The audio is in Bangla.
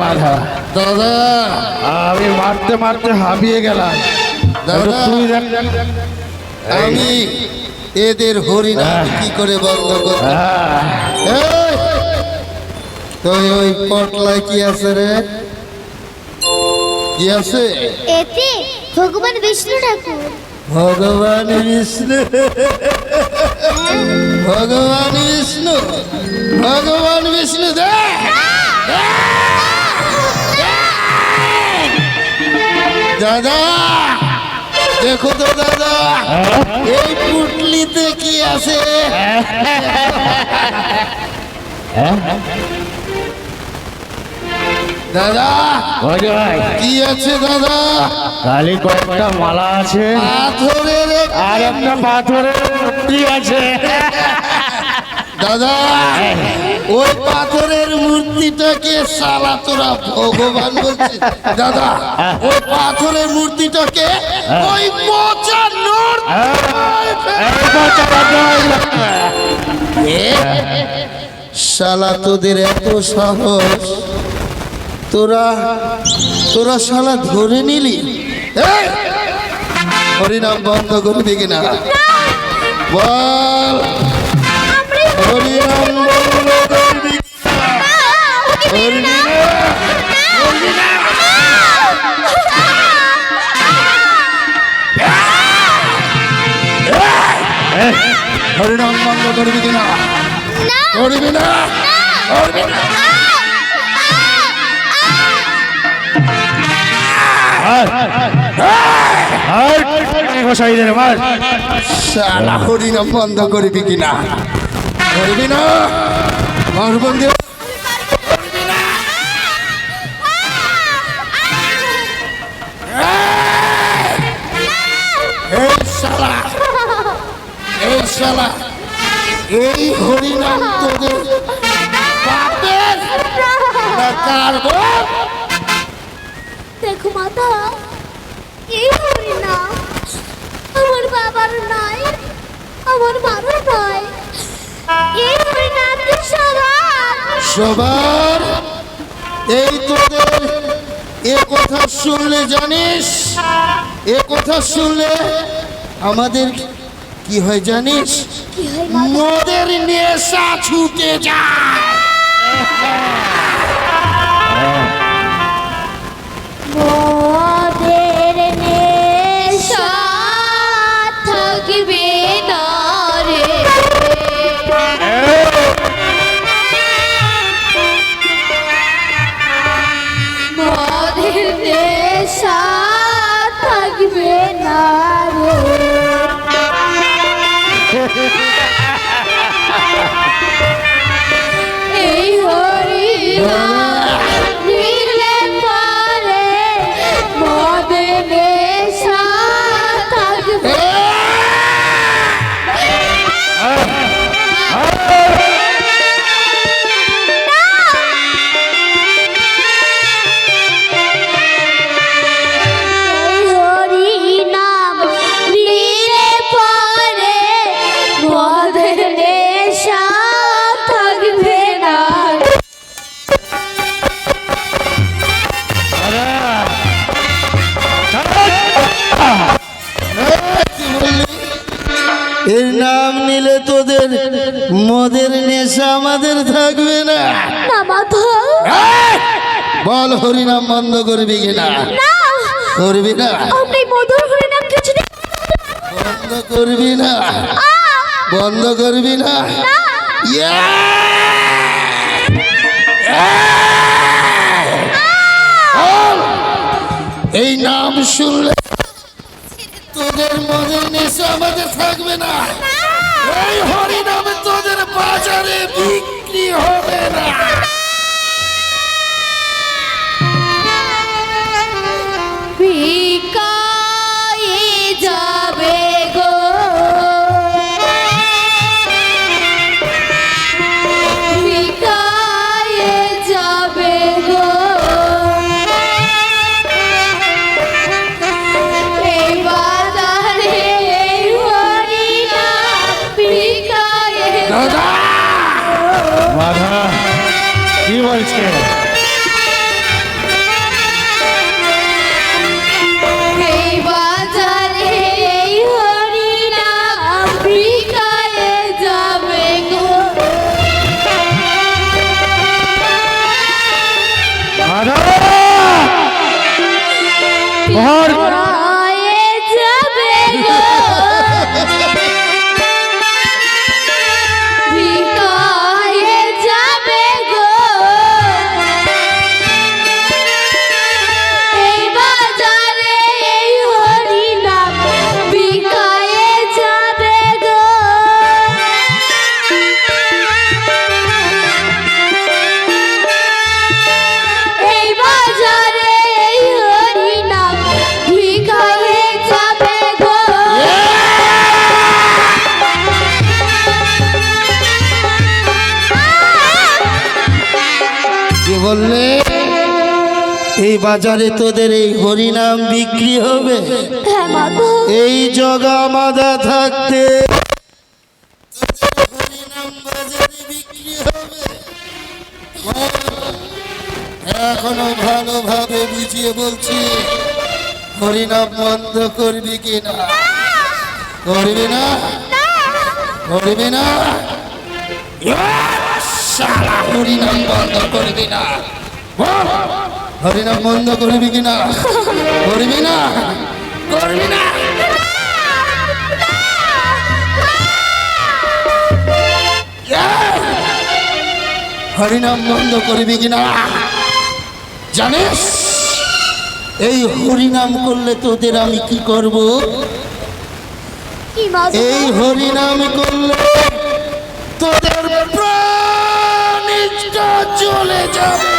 বাধা। দাদা। আমি মারতে মারতে হাঁপিয়ে গেলাম। দাদা। তুই আমি এদের হরিনাম কি করে বন্ধ করব? হ্যাঁ, এই! তো ওই পটলায় কি আছে রে? কি আছে? এতে ভগবান বিষ্ণু ঠাকুর। ভগবান বিষ্ণু। ভগবান বিষ্ণু। ভগবান বিষ্ণু দে দাদা দেখো তো দাদা এই পুটলিতে কি আছে? দাদা ভাই। কি আছে দাদা? খালি কয়েকটা মালা আছে। পাথরের আর একটা পাথরের মূর্তি আছে। দাদা ওই পাথরের মূর্তিটাকে সালা তোরা ভগবান বলছিস। দাদা ওই পাথরের মূর্তিটাকে ওই নোট বাচ্চা শালা তোদের এত সাহস। তোরা তোরা শালা ধরে নিলি! হরিনাম বন্ধ করবি কিনা? বল। হরিনাম বন্ধ করবি কিনা করবি না করবি না হরিনাম বন্ধ করবি কিনা? করবি না মরবন্দি এই শালা। এই শালা। এই হরিনাম তোদের বাপের কার? দেখো মাতা এই হরি না আমার বাবার নাই আমার মারও নাই। এই হরি না সবার। সবার। এই তোদের এ কথা শুনলে জানিস? এ কথা শুনলে আমাদের কি হয় জানিস? কি হয় মাতা মোদের নেশা ছুটে যায়। মোদের নেশা থাকবে না রে। মোদের নেশা থাকবে না এর নাম নিলে তোদের মদের নেশা আমাদের থাকবে না। বল হরিনাম বন্ধ করবি কিনা? না। করবি না? বন্ধ করবি না? বন্ধ করবি না? এই নাম শুনলে তোদের নেশা আমাদের থাকবে না। এই হরিনামে তোদের বাজারে বিক্রি হবে। দাদা বাধা কি বলছে বললে এই বাজারে তোদের এই হরিনাম বিক্রি হবে। হ্যাঁ এই জগা মাদা থাকতে এখনও ভালোভাবে বুঝিয়ে বলছি হরিনাম বন্ধ করবি কিনা করবি না। করবি না? শালা হরিনাম বন্ধ করবি না। হরিনাম বন্ধ করবি কিনা করবি না? করবি না? হরিনাম বন্ধ করবি কিনা জানিস? এই হরিনাম করলে তোদের আমি কি করব? এই হরিনাম করলে তোদের প্রাণ চলে যাবে